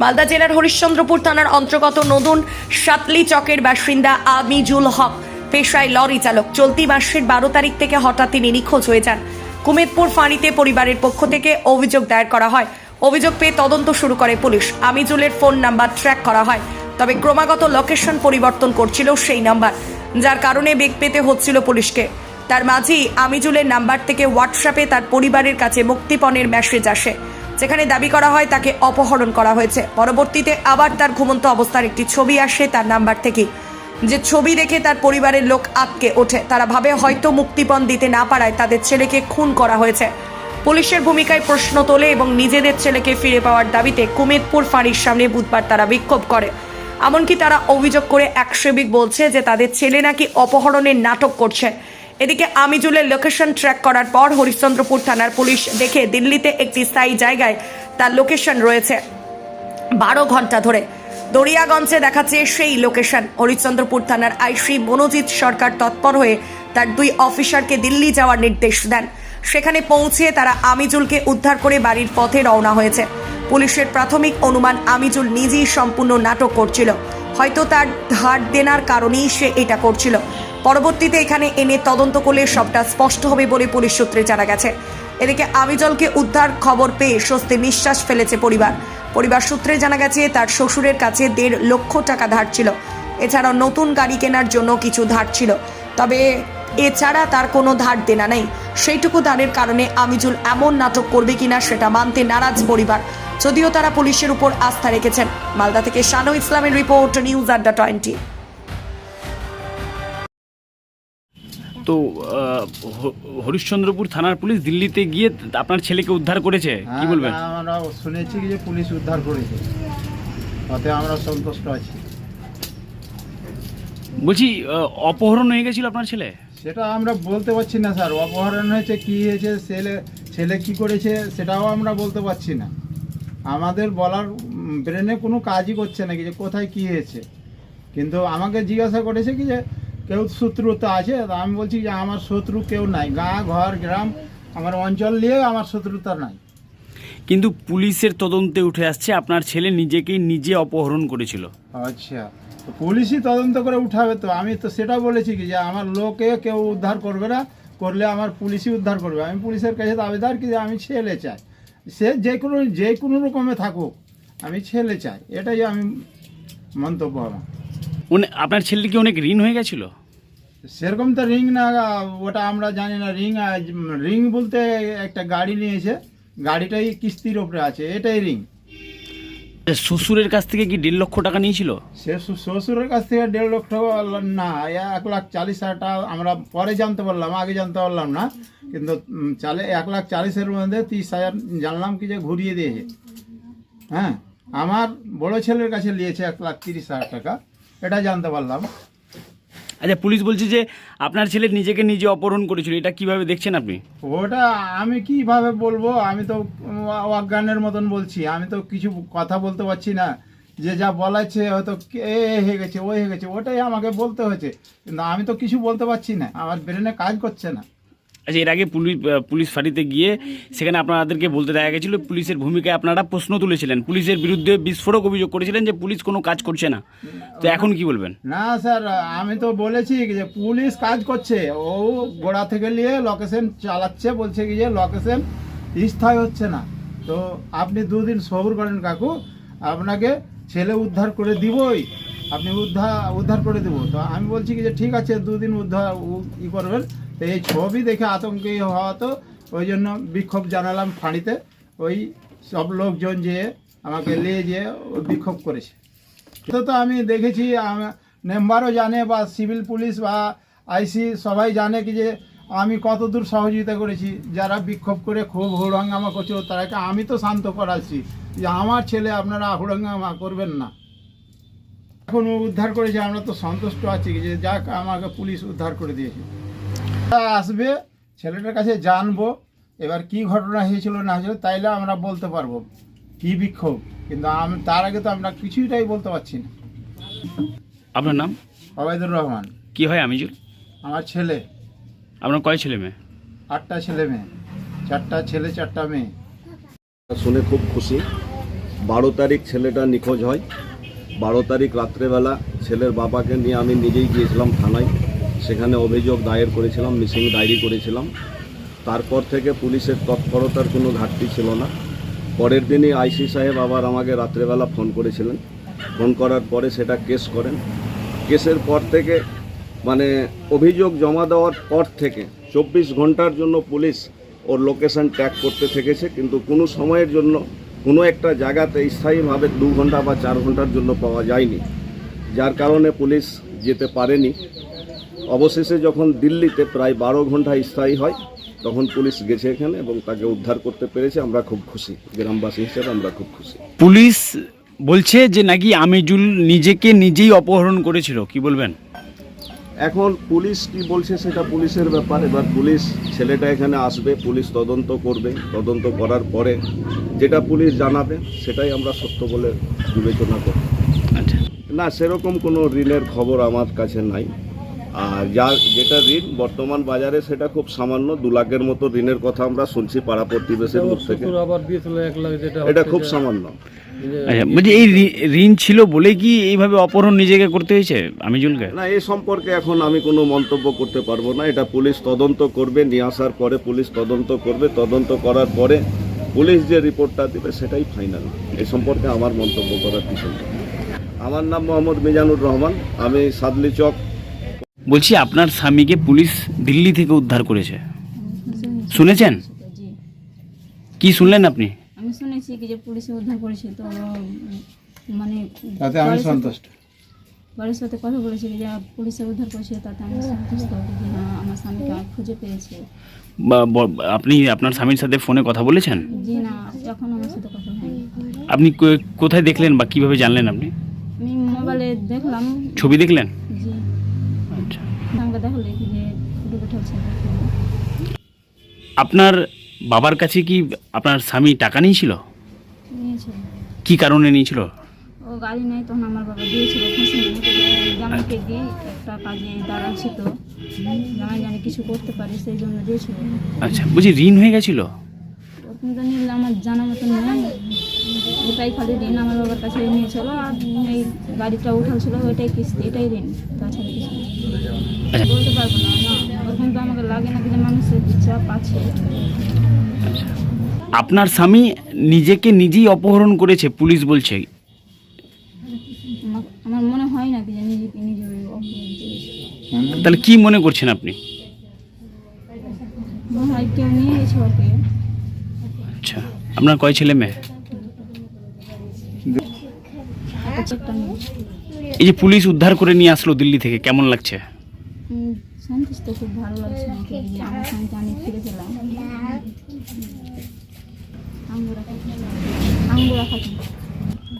মালদা জেলার হরিশ্চন্দ্রপুর থানার অন্তর্গত নতুন সাতলি চকের বাসিন্দা আমিজুল হক পেশায় লরি চালক। চলতি মাসের বারো তারিখ থেকে হঠাৎ তিনি নিখোঁজ হয়ে যান। কুমেদপুর ফাঁড়িতে পরিবারের পক্ষ থেকে অভিযোগ দায়ের করা হয়। অভিযোগ পেয়ে তদন্ত শুরু করে পুলিশ। আমিজুলের ফোন নাম্বার ট্র্যাক করা হয়। তবে ক্রমাগত লোকেশন পরিবর্তন করছিল সেই নাম্বার, যার কারণে বেগ পেতে হচ্ছিল পুলিশকে। তার মাঝেই আমিজুলের নাম্বার থেকে হোয়াটসঅ্যাপে তার পরিবারের কাছে মুক্তিপণের মেসেজ আসে। যেখানে দাবি করা হয় তাকে অপহরণ করা হয়েছে। পরবর্তীতে আবার তার ঘুমন্ত অবস্থার একটি ছবি আসে তার নাম্বার থেকে। যে ছবি দেখে তার পরিবারের লোক আটকে ওঠে। তারা ভাবে হয়তো মুক্তিপণ দিতে না পারায় তাদের ছেলেকে খুন করা হয়েছে। পুলিশের ভূমিকায় প্রশ্ন তোলে এবং নিজেদের ছেলেকে ফিরে পাওয়ার দাবিতে কুমেদপুর ফাঁড়ির সামনে বুধবার তারা বিক্ষোভ করে। এমনকি তারা অভিযোগ করে এক সেবিক বলছে যে তাদের ছেলে নাকি অপহরণের নাটক করছে। এদিকে আমিজুলের লোকেশন ট্র্যাক করার পর হরিশ্চন্দ্রপুর থানার পুলিশ দেখে দিল্লিতে একটি স্থায়ী জায়গায় তার লোকেশন রয়েছে। বারো ঘণ্টা ধরে দরিয়াগঞ্জে দেখাচ্ছে সেই লোকেশন হরিশ্চন্দ্রপুর থানার আইসি মনোজিৎ সরকার তৎপর হয়ে তার দুই অফিসারকে দিল্লি যাওয়ার নির্দেশ দেন। সেখানে পৌঁছে তারা আমিজুলকে উদ্ধার করে বাড়ির পথে রওনা হয়েছে। পুলিশের প্রাথমিক অনুমান আমিজুল নিজেই সম্পূর্ণ নাটক করছিল। হয়তো তার ধার দেনার কারণেই সে এটা করছিল। পরবর্তীতে এখানে এনে তদন্ত করলে সবটা স্পষ্ট হবে বলে পুলিশ সূত্রে জানা গেছে। এদিকে আমিজলকে উদ্ধার খবর পেয়ে স্বস্তি নিঃশ্বাস ফেলেছে পরিবার। পরিবার সূত্রে জানা গেছে, তার শ্বশুরের কাছে দেড় লক্ষ টাকা ধার ছিল। এছাড়াও নতুন গাড়ি কেনার জন্য কিছু ধার ছিল। তবে এছাড়া তার কোনো ধার দেনা নেই। সেইটুকু দানের কারণে আমিজুল এমন নাটক করবে কিনা সেটা মানতে নারাজ পরিবার। যদিও তারা পুলিশের উপর আস্থা রেখেছেন। মালদা থেকে শানু ইসলামের রিপোর্ট, নিউজ আড্ডা টোয়েন্টি। তো হরিশ্চন্দ্রপুর থানার পুলিশ দিল্লিতে গিয়ে আপনার ছেলেকে উদ্ধার করেছে? কি হ্যাঁ, বলবেন? আমরা শুনেছি যে পুলিশ উদ্ধার করেছে। তাতে আমরা সন্তুষ্ট আছি। বলছি অপহরণ হয়ে গেছিল আপনার ছেলে? সেটা আমরা বলতে পারছি না স্যার। অপহরণ হয়েছে কি হয়েছে ছেলে ছেলে কি করেছে সেটাও আমরা বলতে পারছি না। আমাদের বলার ব্রেনে কোনো কাজই করছে না কি যে কোথায় কি হয়েছে। কিন্তু আমাকে জিজ্ঞাসা করেছে কি যে কেউ শত্রুতা আছে তা আমি বলছি যে আমার শত্রু কেউ নাই। গাঁ ঘর গ্রাম আমার অঞ্চল নিয়ে আমার শত্রুতা নাই। কিন্তু পুলিশের তদন্তে উঠে আসছে আপনার ছেলে নিজেকেই নিজে অপহরণ করেছিল। আচ্ছা তো পুলিশই তদন্ত করে উঠাবে তো। আমি তো সেটা বলেছি কি যে আমার লোকে কেউ উদ্ধার করবে না করলে আমার পুলিশই উদ্ধার করবে। আমি পুলিশের কাছে দাবিদার কি যে আমি ছেলে চাই। সে যে কোনো যে কোনো রকমে থাকুক আমি ছেলে চাই। এটাই আমি মন্তব্য আমার। আপনার ছেলে কি অনেক ঋণ হয়ে গেছিল? সেরকম তো রিং না ওটা আমরা জানি না। রিং রিং বলতে একটা গাড়ি নিয়েছে গাড়িটাই কিস্তির ওপরে আছে এটাই রিং। শ্বশুরের কাছ থেকে কি দেড় লক্ষ টাকা নিয়েছিল? সে শ্বশুরের কাছ থেকে দেড় লক্ষ টাকা না এক লাখ চালিশ হাজার টাকা আমরা পরে জানতে পারলাম আগে জানতে পারলাম না। কিন্তু চালে এক লাখ চালিশের মধ্যে তিরিশ হাজার জানলাম কি যে ঘুরিয়ে দিয়েছে। হ্যাঁ আমার বড় ছেলের কাছে নিয়েছে এক লাখ তিরিশ হাজার টাকা। এটা জানতে পারলাম। আচ্ছা পুলিশ বলছে যে আপনার ছেলে নিজেকে নিজে অপহরণ করেছিল এটা কীভাবে দেখছেন আপনি? ওটা আমি কীভাবে বলব? আমি তো অজ্ঞানের মতন বলছি। আমি তো কিছু কথা বলতে পারছি না। যে যা বলাচ্ছে হয়তো কে এ হয়ে গেছে ওই হয়ে গেছে ওটাই আমাকে বলতে হয়েছে। কিন্তু আমি তো কিছু বলতে পারছি না। আমার ব্রেনে কাজ করছে না। আচ্ছা এর আগে পুলিশ পুলিশ ফাঁড়িতে গিয়ে সেখানে আপনাদেরকে বলতে দেখা গেছিল, পুলিশের ভূমিকায় আপনারা প্রশ্ন তুলেছিলেন। পুলিশের বিরুদ্ধে বিস্ফোরক অভিযোগ করেছিলেন যে পুলিশ কোনো কাজ করছে না। তো এখন কি বলবেন? না স্যার, আমি তো বলেছি যে পুলিশ কাজ করছে। ও গোড়া থেকে নিয়ে লোকেশন চালাচ্ছে, বলছে কি যে লোকেশন স্থায়ী হচ্ছে না। তো আপনি দুদিন সবর করেন কাকু, আপনাকে ছেলে উদ্ধার করে দিবই। আপনি উদ্ধার উদ্ধার করে দেবো। তো আমি বলছি কি যে, ঠিক আছে, দুদিন উদ্ধার ই করবেন। তো এই ছবি দেখে আতঙ্কি হওয়া তো, ওই জন্য বিক্ষোভ জানালাম ফাঁড়িতে। ওই সব লোকজন যে আমাকে নিয়ে যেয়ে বিক্ষোভ করেছে। তো তো আমি দেখেছি মেম্বারও জানে বা সিভিল পুলিশ বা আইসি সবাই জানে কি যে, আমি কত দূর সহযোগিতা করেছি। যারা বিক্ষোভ করে খুব হুড়াঙ্গামা করছিল তারাকে আমি তো শান্ত করাচ্ছি। যে আমার ছেলে আপনারা হুড়াঙ্গামা করবেন না। এখন উদ্ধার করেছে আমরা তো সন্তুষ্ট আছি যে যাক আমাকে পুলিশ উদ্ধার করে দিয়েছে। আসবে ছেলেটার কাছে জানব এবার কি ঘটনা হয়েছিল না হয়েছিল তাইলে আমরা বলতে পারব। কি বিক্ষোভ? কিন্তু আমি তার আগে তো আমরা কিছুটাই বলতে পারছি না। আপনার নাম? অবায়দুর রহমান। কি হয় আমিজুল? আমার ছেলে। আপনার কয় ছেলে মেয়ে? আটটা ছেলে মেয়ে। চারটা ছেলে চারটা মেয়ে। শুনে খুব খুশি। বারো তারিখ ছেলেটা নিখোঁজ হয়। বারো তারিখ রাত্রেবেলা ছেলের বাবাকে নিয়ে আমি নিজেই গিয়েছিলাম থানায়। সেখানে অভিযোগ দায়ের করেছিলাম, মিসিং ডায়েরি করেছিলাম। তারপর থেকে পুলিশের তৎপরতার কোনো ঘাটতি ছিল না। পরের দিনই আইসি সাহেব আবার আমাকে রাত্রেবেলা ফোন করেছিলেন। ফোন করার পরে সেটা কেস করেন। কেসের পর থেকে মানে অভিযোগ জমা দেওয়ার পর থেকে চব্বিশ ঘণ্টার জন্য পুলিশ ওর লোকেশন ট্র্যাক করতে থেকেছে। কিন্তু কোনো সময়ের জন্য কোনো একটা জায়গাতে স্থায়ীভাবে দু ঘণ্টা বা চার ঘণ্টার জন্য পাওয়া যায়নি। যার কারণে পুলিশ যেতে পারেনি। অবশেষে যখন দিল্লিতে প্রায় বারো ঘণ্টা স্থায়ী হয়, তখন পুলিশ গেছে এখানে এবং তাকে উদ্ধার করতে পেরেছে। আমরা খুব খুশি। গ্রামবাসী হিসেবে আমরা খুব খুশি। পুলিশ বলছে যে নাকি আমিজুল নিজেকে নিজেই অপহরণ করেছিল। কি বলবেন? এখন পুলিশ কি বলছে সেটা পুলিশের ব্যাপার। এবার পুলিশ ছেলেটা এখানে আসবে পুলিশ তদন্ত করবে। তদন্ত করার পরে যেটা পুলিশ জানাবে সেটাই আমরা সত্য বলে বিবেচনা করব। আচ্ছা। না সেরকম কোনো ঋণের খবর আমার কাছে নাই। আর যা যেটা ঋণ বর্তমান বাজারে সেটা খুব সামান্য দু লাখের মতো ঋণের কথা আমরা শুনছি পাড়া প্রতিবেশের মুখ থেকে। এটা খুব সামান্য। আচ্ছা বলছি এই ঋণ ছিল বলে কি এইভাবে অপহরণ নিজেকে করতে হয়েছে আমিজুলকে? না এই সম্পর্কে এখন আমি কোনো মন্তব্য করতে পারব না। এটা পুলিশ তদন্ত করবে নিয়ে আসার পরে পুলিশ তদন্ত করবে। তদন্ত করার পরে পুলিশ যে রিপোর্টটা দেবে সেটাই ফাইনাল। এই সম্পর্কে আমার মন্তব্য করার কিছু আমার নাম মোহাম্মদ মিজানুর রহমান আমি সাদলি চক। বলছি আপনার স্বামীকে পুলিশ দিল্লি থেকে উদ্ধার করেছে। শুনেছেন? কি শুনলেন আপনি? শুনেছি কি যে পুলিশে উদ্ধার করেছে তো মানে তাতে আমি সন্তুষ্ট। বাড়ির সাথে কথা বলেছি যে পুলিশে উদ্ধার করেছে তাতে আমি সন্তুষ্ট যে না আমার স্বামীকে খুঁজে পেয়েছি। বা- আপনি আপনার স্বামীর সাথে ফোনে কথা বলেছেন? জি না এখন আমার সাথে কথা হয়নি। আপনি কোথায় দেখলেন বা কীভাবে জানলেন আপনি? আমি মোবাইলে দেখলাম। ছবি দেখলেন? জি। আচ্ছা। দেখালে যে আপনার বাবার কাছে কি আপনার স্বামী টাকা নিয়েছিল? নিয়েছে কি কারণে নিয়েছিল? ও গাড়ি নেই তখন আমার বাবা দিয়েছিল ফাঁসি জামাইকে দিয়ে একটা কাজে দাঁড়াচ্ছি তো জামাই জানি কিছু করতে পারি সেই জন্য দিয়েছিল। আচ্ছা ঋণ হয়ে গেছিল? ওরকম তো নিলে আমার জানা মতন নেই। খালি ঋণ আমার বাবার কাছে নিয়েছিল আর এই গাড়িটা ওইটাই কিস্তি এটাই ঋণ তাছাড়া কিছু আচ্ছা। বলতে পারব না না। ওরকম তো আমাকে লাগে না যে মানুষের চাপ আছে। আপনার স্বামী নিজেকে নিজেই অপহরণ করেছে পুলিশ বলছে। আমার- মনে হয় না যে নিজেকে নিজে তাহলে কি মনে করছেন আপনি? কেউ নিয়ে গেছে ওকে। আচ্ছা আপনার কয় ছেলে মেয়ে? এই যে পুলিশ উদ্ধার করে নিয়ে আসলো দিল্লি থেকে কেমন লাগছে? সন্তুষ্ট খুব ভালো লাগছে আমাকে আমার সঙ্গে আমি ফিরে পেলাম আঙ্গুরা খাচ্ছি আঙ্গুরা খাচ্ছি